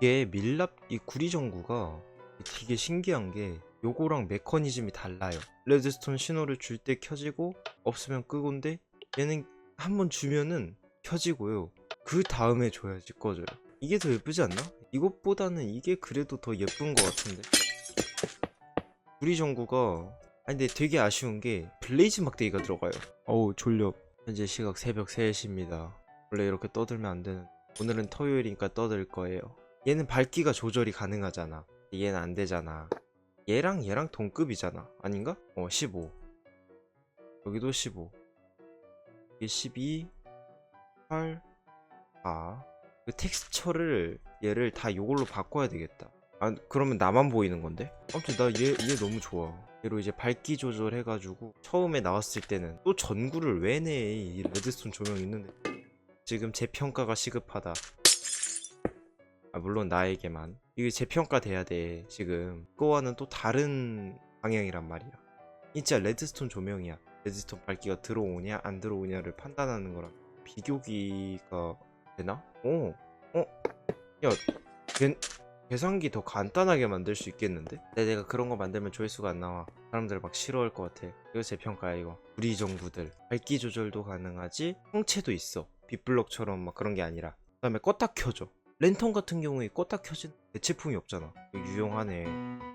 이게 밀랍 이 구리전구가 되게 신기한 게 요거랑 메커니즘이 달라요. 레드스톤 신호를 줄 때 켜지고 없으면 끄고인데 얘는 한번 주면은 켜지고요. 그 다음에 줘야지 꺼져요. 이게 더 예쁘지 않나? 이것보다는 이게 그래도 더 예쁜 것 같은데. 구리전구가 아니 근데 되게 아쉬운 게 블레이즈 막대기가 들어가요. 어우 졸려. 현재 시각 새벽 3시입니다. 원래 이렇게 떠들면 안 되는. 오늘은 토요일이니까 떠들 거예요. 얘는 밝기가 조절이 가능하잖아. 얘는 안 되잖아. 얘랑 얘랑 동급이잖아. 아닌가? 어, 15. 여기도 15. 이게 12, 8, 4. 그 텍스처를 얘를 다 요걸로 바꿔야 되겠다. 아, 그러면 나만 보이는 건데? 아무튼 나 얘 얘 너무 좋아. 얘로 이제 밝기 조절해가지고 처음에 나왔을 때는 또 전구를 왜 내? 이 레드스톤 조명 있는데 지금 재평가가 시급하다. 아, 물론 나에게만. 이게 재평가 돼야 돼, 지금. 그거와는 또 다른 방향이란 말이야. 진짜 레드스톤 조명이야. 레드스톤 밝기가 들어오냐, 안 들어오냐를 판단하는 거랑 비교기가 되나? 어, 어, 야, 계, 계산기 더 간단하게 만들 수 있겠는데? 내가 그런 거 만들면 조회수가 안 나와. 사람들 막 싫어할 것 같아. 이거 재평가야, 이거. 우리 정부들. 밝기 조절도 가능하지, 형체도 있어. 빗블럭처럼 막 그런 게 아니라. 그 다음에 껐다 켜져. 랜턴 같은 경우에 껐다 켜진 대체품이 없잖아. 유용하네.